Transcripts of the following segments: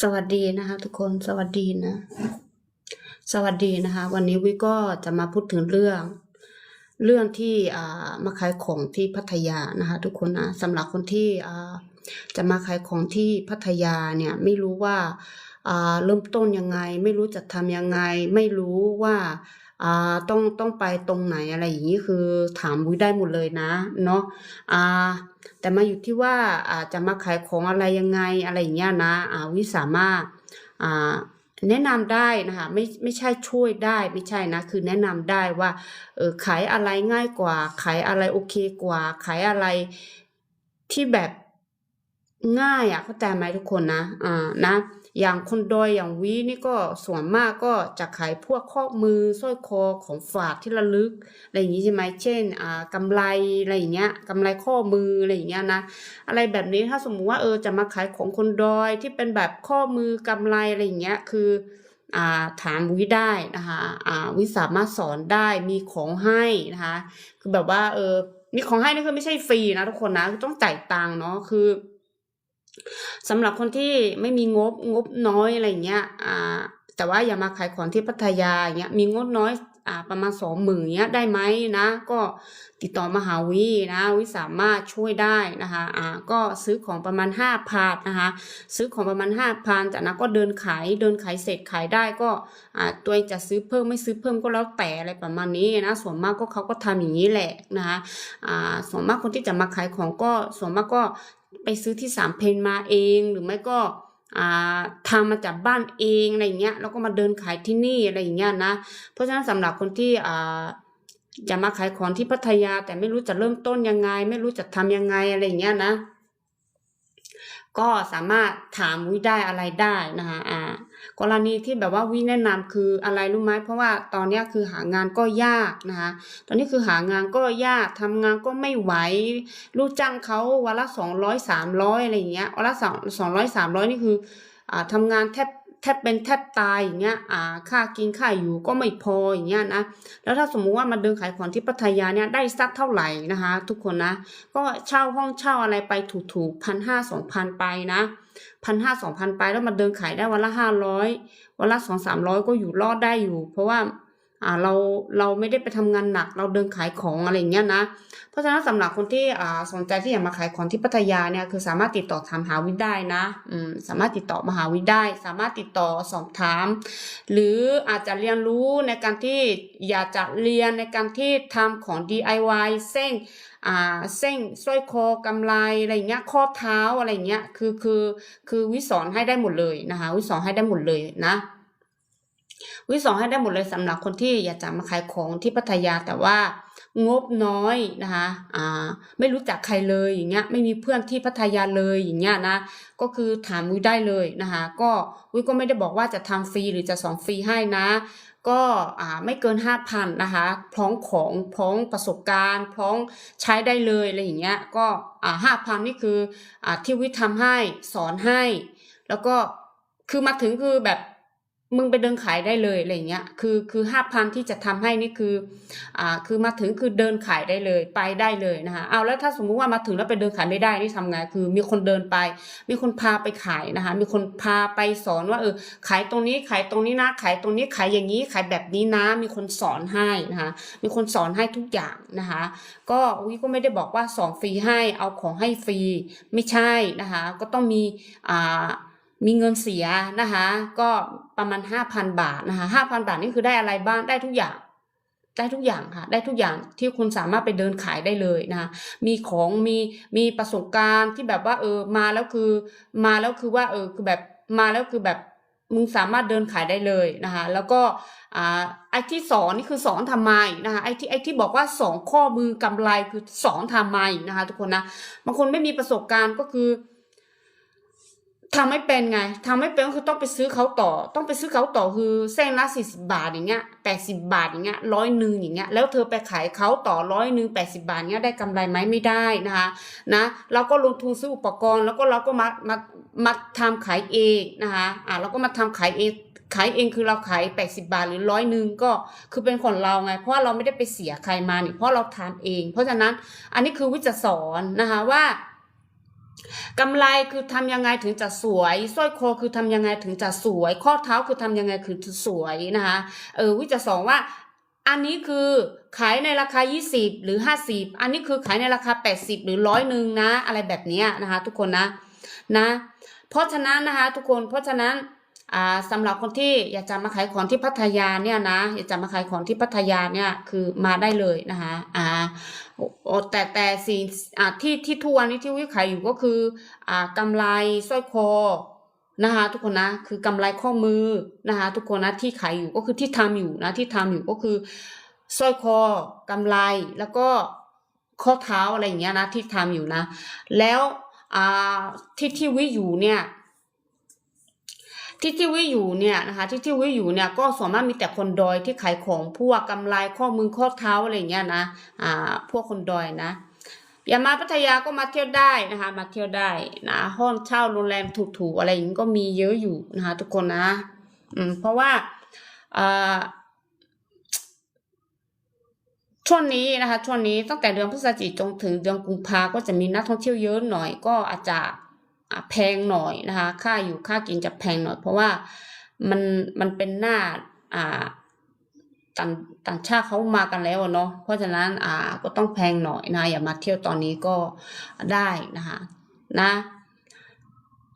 สวัสดีนะคะทุกคนสวัสดีนะ สวัสดีนะคะ วันนี้วิก็จะมาพูดถึงเรื่อง เรื่องที่อ่ามาขายของที่พัทยานะคะทุกคนนะสำหรับคนที่อ่าจะมาขายของที่พัทยาเนี่ยไม่รู้ว่าอ่าเริ่มต้นยังไง ไม่รู้จะทำยังไง ไม่รู้ว่า อ่าต้องต้องไปตรงไหนอะไรอย่างนี้คือถามวิได้หมดเลยนะเนาะอ่าแต่มาอยู่ที่ว่าอ่าจะมาขายของอะไรยังไงอะไรอย่างเงี้ยนะอ่าวิสามารถอ่าแนะนำได้นะคะไม่ไม่ใช่ช่วยได้ไม่ใช่นะคือแนะนำได้ว่าเออขายอะไรง่ายกว่า ขายอะไรโอเคกว่า ขายอะไรที่แบบง่ายอะเข้าใจไหมทุกคนนะอ่านะ อย่างคนดอยอย่างวินี่ก็ส่วนมากก็จะขายพวกข้อมือสร้อยคอของฝากที่ระลึกอะไรอย่างนี้ใช่ไหมเช่นอ่ากำไรอะไรอย่างเงี้ยกำไรข้อมืออะไรอย่างเงี้ยนะอะไรแบบนี้ถ้าสมมุติว่าเออจะมาขายของคนดอยที่เป็นแบบข้อมือกำไรอะไรอย่างเงี้ยคืออ่าถามวิได้นะคะอ่าวิสามารถสอนได้มีของให้นะคะคือแบบว่าเออมีของให้นี่คือไม่ใช่ฟรีนะทุกคนนะต้องจ่ายตังค์เนาะคือ สำหรับคนที่ไม่มีงบงบน้อยอะไรเงี้ยอ่าแต่ว่าอย่ามาขายของที่พัทยาเงี้ยมีงบน้อยอ่าประมาณสองหมื่นเงี้ยได้ไหมนะ ก็ติดต่อมาหาวินะวิสามารถช่วยได้นะคะอ่าก็ซื้อของประมาณห้าพันนะคะซื้อของประมาณห้าพันจากนั้นก็เดินขายเดินขายเสร็จขายได้ก็อ่าตัวเองจะซื้อเพิ่มไม่ซื้อเพิ่มก็แล้วแต่อะไรประมาณนี้นะส่วนมากก็เขาก็ทำอย่างนี้แหละนะคะอ่าส่วนมากคนที่จะมาขายของก็ส่วนมากก็ ไปซื้อที่สามเพนมาเองหรือไม่ก็อ่าทำมาจากบ้านเองอะไรอย่างเงี้ยแล้วก็มาเดินขายที่นี่อะไรอย่างเงี้ยนะเพราะฉะนั้นสำหรับคนที่จะมาขายของที่พัทยาแต่ไม่รู้จะเริ่มต้นยังไง ไม่รู้จะทำยังไงอะไรอย่างเงี้ยนะ ก็สามารถถามวิได้อะไรได้นะคะอ่ากรณีที่แบบว่าวิแนะนำคืออะไรรู้ไหมเพราะว่าตอนนี้คือหางานก็ยากนะคะตอนนี้คือหางานก็ยากทำงานก็ไม่ไหวลูกจ้างเขาวันละสองร้อยสามร้อยอะไรอย่างเงี้ยวันละสองสองร้อยสามร้อยนี่คืออ่าทำงานแทบ แทบเป็นแทบตายอย่างเงี้ย อ่า ค่ากินค่าอยู่ก็ไม่พออย่างเงี้ยนะ แล้วถ้าสมมุติว่ามาเดินขายของที่พัทยาเนี่ยได้สักเท่าไหร่นะคะ ทุกคนนะ ก็เช่าห้องเช่าอะไรไปถูกๆพันห้าสองพันไปนะพันห้าสองพันไปแล้วมาเดินขายได้วันละห้าร้อยวันละสองสามร้อยก็อยู่รอดได้อยู่ เพราะว่า อ่าเราเราไม่ได้ไปทำงานหนัก เราเดินขายของอะไรอย่างเงี้ยนะ เพราะฉะนั้นสำหรับคนที่อ่าสนใจที่อยากมาขายของที่พัทยาเนี่ยคือสามารถติดต่อถามหาวิทย์ได้นะอืมสามารถติดต่อมาหาวิทย์ได้ สามารถติดต่อสอบถาม หรืออาจจะเรียนรู้ในการที่อยากจะเรียนในการที่ทำของ DIY เส้นอ่าเส้นสร้อยคอกำไรอะไรเงี้ยข้อเท้าอะไรเงี้ยคือคือคือวิสอนให้ได้หมดเลยนะคะวิสอนให้ได้หมดเลยนะ วิสองให้ได้หมดเลยสำหรับคนที่อยากจะมาขายของที่พัทยาแต่ว่างบน้อยนะคะอ่าไม่รู้จักใครเลยอย่างเงี้ยไม่มีเพื่อนที่พัทยาเลยอย่างเงี้ยนะก็คือถามวิได้เลยนะคะก็วิก็ไม่ได้บอกว่าจะทำฟรีหรือจะสอนฟรีให้นะก็อ่าไม่เกินห้าพันนะคะพร้อมของพร้อมประสบการณ์พร้อมใช้ได้เลยอะไรอย่างเงี้ยก็อ่าห้าพันนี่คืออ่าที่วิทำให้สอนให้ แล้วก็คือมาถึงคือแบบ มึงไปเดินขายได้เลยอะไรเงี้ย คือคือห้าพันที่จะทำให้นี่คือ อ่า คือมาถึงคือเดินขายได้เลยไปได้เลยนะคะเอาแล้วถ้าสมมุติว่ามาถึงแล้วไปเดินขายไม่ได้นี่ทำไง คือ มีคนเดินไป มีคนพาไปขายนะคะ มีคนพาไปสอนว่าเออ ขายตรงนี้ขายตรงนี้นะ ขายตรงนี้ขายอย่างนี้ขายแบบนี้นะ มีคนสอนให้นะคะ มีคนสอนให้ทุกอย่างนะคะ ก็วิก็ไม่ได้บอกว่าสอนฟรีให้ เอาของให้ฟรีไม่ใช่นะคะ ก็ต้องมี อ่า มีเงินเสียนะคะก็ประมาณห้าพันบาทนะคะห้าพันบาทนี่คือได้อะไรบ้างได้ทุกอย่าง ได้ทุกอย่างค่ะ ได้ทุกอย่างที่คุณสามารถไปเดินขายได้เลยนะคะมีของมีมีประสบการณ์ที่แบบว่าเออมาแล้วคือ มาแล้วคือว่าเออคือแบบมาแล้วคือแบบมึงสามารถเดินขายได้เลยนะคะแล้วก็อ่าไอ้ที่สอนนี่คือสอนทำไมนะคะไอ้ที่ไอ้ที่บอกว่าสองข้อมือกำไรคือสอนทำไมนะคะทุกคนนะบางคนไม่มีประสบการณ์ก็คือ ทำไม่เป็นไงทำไม่เป็นก็คือต้องไปซื้อเขาต่อ ต้องไปซื้อเขาต่อคือเส้นละสี่สิบาทอย่างเงี้ยแปดสิบาทอย่างเงี้ยร้อยหนึ่งอย่างเงี้ยแล้วเธอไปขายเขาต่อร้อยหนึ่งแปดสิบาทเงี้ยได้กำไรไหมไม่ได้นะคะนะเราก็ลงทุนซื้ออุปกรณ์แล้วก็เราก็มามามาทำขายเองนะคะอ่าเราก็มาทำขายเองขายเองคือเราขายแปดสิบาทหรือร้อยหนึ่งก็คือเป็นของเราไง เพราะเราไม่ได้ไปเสียใครมาเนี่ยเพราะเราทำเอง เพราะฉะนั้นอันนี้คือวิจะสอนนะคะว่า กำไรคือทำยังไงถึงจะสวยสร้อยคอคือทำยังไงถึงจะสวย ข้อเท้าคือทำยังไงคือจะสวยนะคะเออวิจะสองว่า อันนี้คือขายในราคา 20 หรือ 50 อันนี้คือขายในราคา 80 หรือร้อยหนึ่งนะ อะไรแบบนี้นะคะ ทุกคนนะนะ เพราะฉะนั้นนะคะ ทุกคนเพราะฉะนั้น สำหรับคนที่อยากจะมาขายของที่พัทยาเนี่ยนะอยากจะมาขายของที่พัทยาเนี่ยคือมาได้เลยนะคะอ่าแต่แต่สิ่งอ่าที่ที่ทุกวันนี้ที่วิขายอยู่ก็คืออ่ากำไรสร้อยคอนะคะทุกคนนะคือกำไรข้อมือนะคะทุกคนนะที่ขายอยู่ก็คือที่ทำอยู่นะที่ทำอยู่ก็คือสร้อยคอกำไรแล้วก็ข้อเท้าอะไรอย่างเงี้ยนะที่ทำอยู่นะ แล้วอ่าที่ที่วิอยู่เนี่ย ที่ที่วิอยู่เนี่ยนะคะที่ที่วิอยู่เนี่ยก็ส่วนมากมีแต่คนดอยที่ขายของพวกกำไรข้อมือข้อเท้าอะไรเงี้ยนะอ่าพวกคนดอยนะอย่ามาพัทยาก็มาเที่ยวได้นะคะ มาเที่ยวได้นะห้องเช่าโรงแรมถูกๆอะไรอย่างนี้ก็มีเยอะอยู่นะคะทุกคนนะอืมเพราะว่าอ่าช่วงนี้นะคะช่วงนี้ตั้งแต่เดือนพฤศจิกายนจนถึงเดือนกุมภาก็จะมีนักท่องเที่ยวเยอะหน่อยก็อาจจะ แพงหน่อยนะคะ ค่าอยู่ค่ากินจะแพงหน่อย เพราะว่ามันมันเป็นหน้าอ่าต่างต่างชาติเขามากันแล้วเนาะเพราะฉะนั้นอ่าก็ต้องแพงหน่อยนะอย่ามาเที่ยวตอนนี้ก็ได้นะคะนะ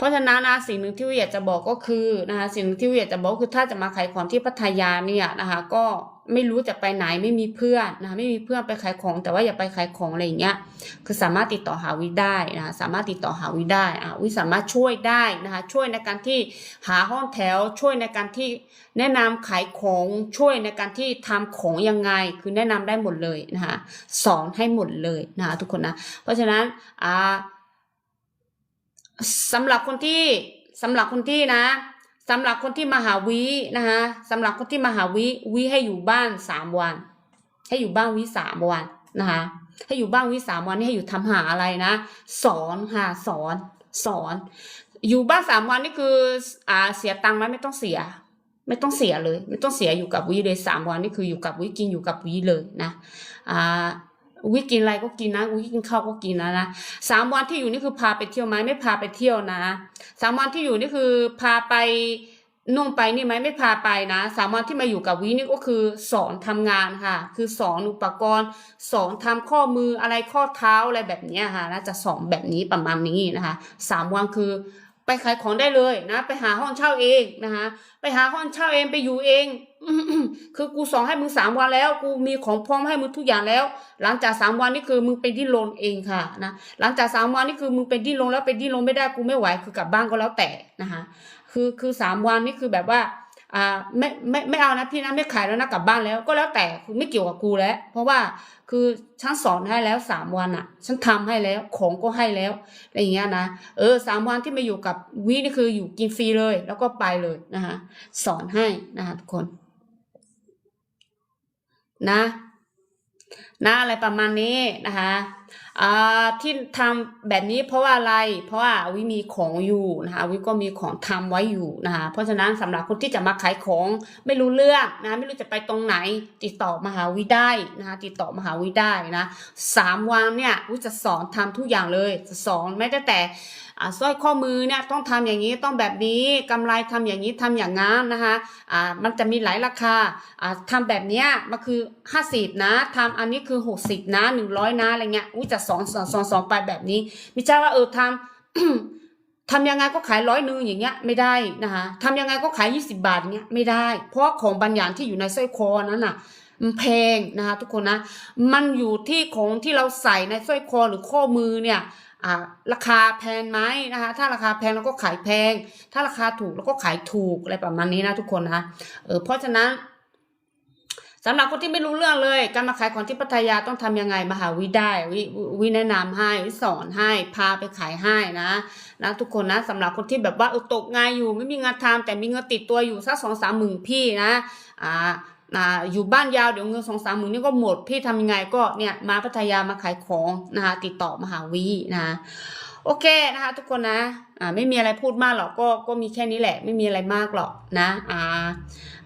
เพราะฉะนั้นนะสิ่งหนึ่งที่วิอยากจะบอกก็คือนะคะสิ่งหนึ่งที่วิอยากจะบอกคือถ้าจะมาขายของที่พัทยาเนี่ยนะคะ ก็ไม่รู้จะไปไหนไม่มีเพื่อนนะคะไม่มีเพื่อนไปขายของ แต่ว่าอย่าไปขายของอะไรอย่างเงี้ยคือสามารถติดต่อหาวิได้นะะสามารถติดต่อหาวิได้อ่าวิสามารถช่วยได้นะคะช่วยในการที่หาห้องแถวช่วยในการที่แนะนำขายของช่วยในการที่ทำของยังไงคือแนะนำได้หมดเลยนะคะสอนให้หมดเลยนะคะทุกคนนะเพราะฉะนั้นอ่า สำหรับคนที่สำหรับคนที่นะสำหรับคนที่มหาวินะคะสำหรับคนที่มหาวิวิให้อยู่บ้านสามวัน ให้อยู่บ้านวิสามวันนะคะให้อยู่บ้านวิสามวันนี่ให้อยู่ทำหาอะไรนะ สอนค่ะสอนสอน อยู่บ้านสามวันนี่คืออ่าเสียตังค์ไหมไม่ต้องเสีย ไม่ต้องเสียเลย ไม่ต้องเสียอยู่กับวิเลยสามวันนี่คืออยู่กับวิกินอยู่กับวิเลยนะอ่า วิกินอะไรก็กินนะวิกินข้าวก็กินนะนะสามวันที่อยู่นี่คือพาไปเที่ยวไหมไม่พาไปเที่ยวนะสามวันที่อยู่นี่คือพาไปนุ่งไปนี่ไหมไม่พาไปนะสามวันที่มาอยู่กับวินี่ก็คือสอนทำงานค่ะ คือสอนอุปกรณ์ สอนทำข้อมืออะไรข้อเท้าอะไรแบบนี้ค่ะนะจะสอนแบบนี้ประมาณนี้นะคะสามวันคือ ไปขายของได้เลยนะ ไปหาห้องเช่าเองนะคะไปหาห้องเช่าเองไปอยู่เองคือกูสอนให้มึงสามวันแล้ว กูมีของพร้อมให้มึงทุกอย่างแล้ว หลังจากสามวันนี่คือมึงไปดิ้นรนเองค่ะนะหลังจากสามวันนี่คือมึงไปดิ้นรนแล้วไปดิ้นรนไม่ได้กูไม่ไหวคือกลับบ้านก็แล้วแต่นะคะคือคือสามวันนี่คือแบบว่า อ่าไม่ไม่ไม่เอานะพี่นะไม่ขายแล้วนะกลับบ้านแล้ว ก็แล้วแต่คือไม่เกี่ยวกับกูแล้ว เพราะว่าคือฉันสอนให้แล้วสามวันอะ ฉันทำให้แล้วของก็ให้แล้วอะไรอย่างเงี้ยนะเออสามวันที่มาอยู่กับวินี่คืออยู่กินฟรีเลย แล้วก็ไปเลยนะคะสอนให้นะคะทุกคนนะ นะอะไรประมาณนี้นะคะ ที่ทำแบบนี้เพราะว่าอะไร เพราะว่าวิมีของอยู่นะคะวิก็มีของทำไว้อยู่นะคะเพราะฉะนั้นสำหรับคนที่จะมาขายของไม่รู้เรื่องนะไม่รู้จะไปตรงไหน ติดต่อมาหาวิได้นะคะติดต่อมาหาวิได้นะสามวันเนี่ยวิจะสอนทำทุกอย่างเลยจะสอนไม่ได้แต่อ่สร้อยข้อมือเนี่ยต้องทำอย่างนี้ต้องแบบนี้กำไรทำอย่างนี้ทำอย่างงั้นนะคะอ่ามันจะมีหลายราคาอ่าทำแบบเนี้ยมันคือห้าสิบนะทำอันนี้คือหกสิบนะหนึ่งร้อยนะอะไรเงี้ยอุ้ยจะสอนสอนสอนสอนไปแบบนี้ไม่ใช่ว่าเออทำทำยังไงก็ขายร้อยหนึงอย่างเงี้ยไม่ได้นะคะทำยังไงก็ขายยี่สิบาทเงี้ยไม่ได้ เพราะของบางอย่างที่อยู่ในสร้อยคอนั้นน่ะมันแพงนะคะทุกคนนะ มันอยู่ที่ของที่เราใส่ในสร้อยคอหรือข้อมือเนี่ยอ่าราคาแพงไหมนะคะ ถ้าราคาแพงเราก็ขายแพง ถ้าราคาถูกเราก็ขายถูกอะไรประมาณนี้นะทุกคนนะเออเพราะฉะนั้น สำหรับคนที่ไม่รู้เรื่องเลย การมาขายของที่พัทยาต้องทำยังไงมาหาวิได้วิวิแนะนำให้วิสอนให้พาไปขายให้นะนะทุกคนนะสำหรับคนที่แบบว่าตกงานอยู่ไม่มีงานทำแต่มีเงินติดตัวอยู่สักสองสามหมื่นพี่นะอ่าอ่าอยู่บ้านยาวเดี๋ยวเงินสองสามหมื่นนี่ก็หมดพี่ทำยังไงก็เนี่ยมาพัทยามาขายของนะคะติดต่อมาหาวินะ โอเคนะคะ ทุกคนนะ อ่า ไม่มีอะไรพูดมากหรอกก็ก็มีแค่นี้แหละ ไม่มีอะไรมากหรอกนะ อ่า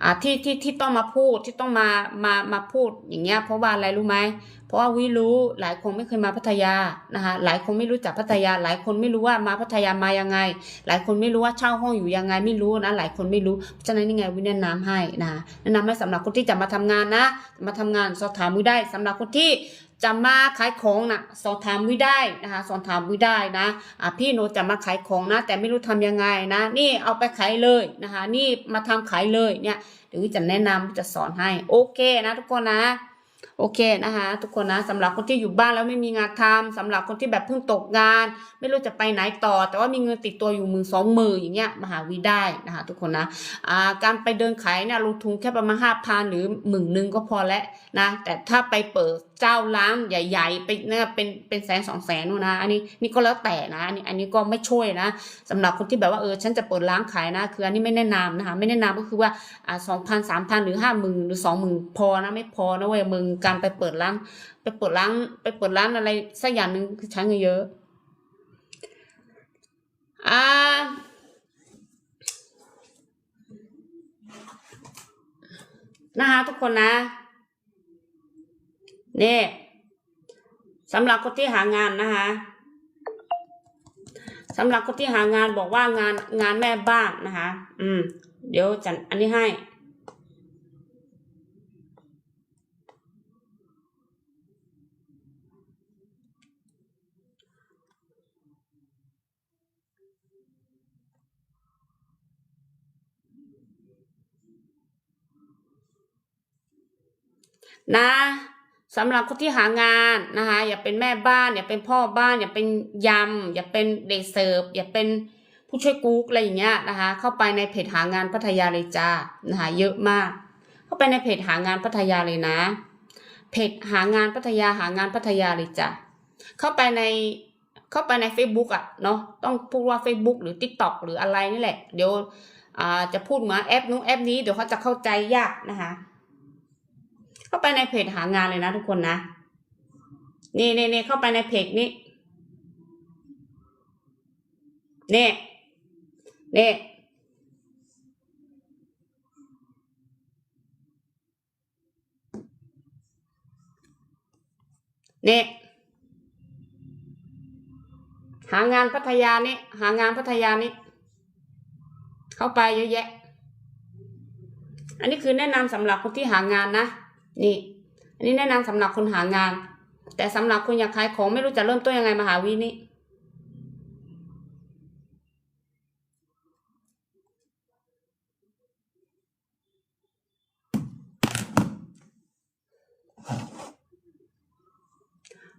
อ่าที่ที่ที่ต้องมาพูดที่ต้องมามามาพูดอย่างเงี้ยเพราะว่าอะไรรู้ไหมเพราะว่าวิรู้หลายคนไม่เคยมาพัทยานะคะหลายคนไม่รู้จักพัทยา หลายคนไม่รู้ว่ามาพัทยามายังไง หลายคนไม่รู้ว่าเช่าห้องอยู่ยังไงไม่รู้นะหลายคนไม่รู้เพราะฉะนั้นนี่ไงวิแนะนำให้นะแนะนำให้สำหรับคนที่จะมาทำงานนะ มาทำงานสอบถามวิได้สำหรับคนที่ จะมาขายของนะสอบถามวิได้นะคะสอบถามวิได้นะอะพี่หนูจะมาขายของนะ แต่ไม่รู้ทำยังไงนะ นี่เอาไปขายเลยนะคะ นี่มาทำขายเลยเนี่ยเดี๋ยววิจะแนะนำจะสอนให้โอเคนะทุกคนนะโอเคนะคะทุกคนนะสำหรับคนที่อยู่บ้านแล้วไม่มีงานทำสำหรับคนที่แบบเพิ่งตกงาน ไม่รู้จะไปไหนต่อ แต่ว่ามีเงินติดตัวอยู่มือสองมืออย่างเงี้ยมาหาวีได้นะคะทุกคนนะอ่าการไปเดินขายเนี่ยลงทุนแค่ประมาณห้าพันหรือหมื่นหนึ่งก็พอแล้วนะแต่ถ้าไปเปิดเจ้าร้านใหญ่ๆไปเนี่ยเป็นเป็นแสนสองแสนนู่นนะ อันนี้นี่ก็แล้วแต่นะอันนี้อันนี้ก็ไม่ช่วยนะสำหรับคนที่แบบว่าเออฉันจะเปิดร้านขายนะ คืออันนี้ไม่แนะนำนะคะ ไม่แนะนำก็คือว่าอ่าสองพันสามพันหรือห้าหมื่นหรือสองหมื่นพอนะไม่พอนะเว้ยมึงการไปเปิดร้านไปเปิดร้านไปเปิดร้านอะไรสักอย่างหนึ่งคือใช้เงินเยอะอ่านะคะทุกคนนะ นี่สำหรับคนที่หางานนะคะสำหรับคนที่หางานบอกว่างานงานแม่บ้านนะคะ อืม เดี๋ยวจันอันนี้ให้นะ สำหรับคนที่หางานนะคะอย่าเป็นแม่บ้านอย่าเป็นพ่อบ้าน อย่าเป็นยำอย่าเป็นเด็กเสิร์ฟอย่าเป็นผู้ช่วยกุ๊กอะไรอย่างเงี้ยนะคะเข้าไปในเพจหางานพัทยาเลยจ้านะคะเยอะมาก เข้าไปในเพจหางานพัทยาเลยนะ เพจหางานพัทยาหางานพัทยาเลยจ้ะเข้าไปในเข้าไปใน Facebook อะเนาะต้องพูดว่า Facebook หรือ TikTok หรืออะไรนี่แหละ เดี๋ยวจะพูดเหมือนแอปนู้นแอปนี้เดี๋ยวเขาจะเข้าใจยากนะคะ เข้าไปในเพจหางานเลยนะทุกคนนะ นี่นี่นี่เข้าไปในเพจนี้นี่นี่นี่หางานพัทยานี่หางานพัทยานี่เข้าไปเยอะแยะ อันนี้คือแนะนำสำหรับคนที่หางานนะ นี่อันนี้แนะนำสำหรับคนหางาน แต่สำหรับคนอยากขายของไม่รู้จะเริ่มต้นยังไงมาหาวีนี่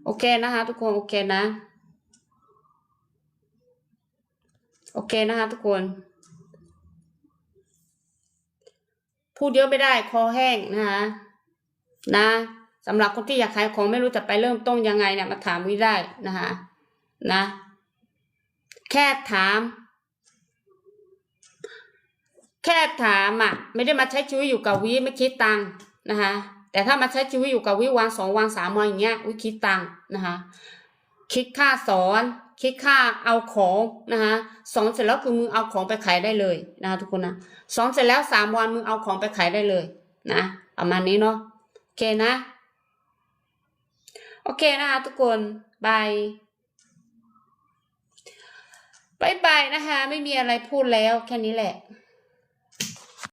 โอเคนะคะ ทุกคนโอเคนะ โอเคนะคะ ทุกคน พูดเยอะไม่ได้คอแห้งนะคะ นะสำหรับคนที่อยากขายของไม่รู้จะไปเริ่มต้นยังไงเนี่ยมาถามวิได้นะคะนะ แค่ถาม แค่ถามอะไม่ได้มาใช้ชีวิตอยู่กับวิไม่คิดตังค์นะคะแต่ถ้ามาใช้ชีวิตอยู่กับวิวันสองวันสามวันอย่างเงี้ยวิคิดตังค์นะคะคิดค่าสอน คิดค่าเอาของนะคะสอนเสร็จแล้วคือมึงเอาของไปขายได้เลยนะคะทุกคนนะสอนเสร็จแล้วสามวันมึงเอาของไปขายได้เลยนะประมาณนี้เนาะ เคนะ โอเคนะคะทุกคนบายบายบายนะคะ ไม่มีอะไรพูดแล้วแค่นี้แหละ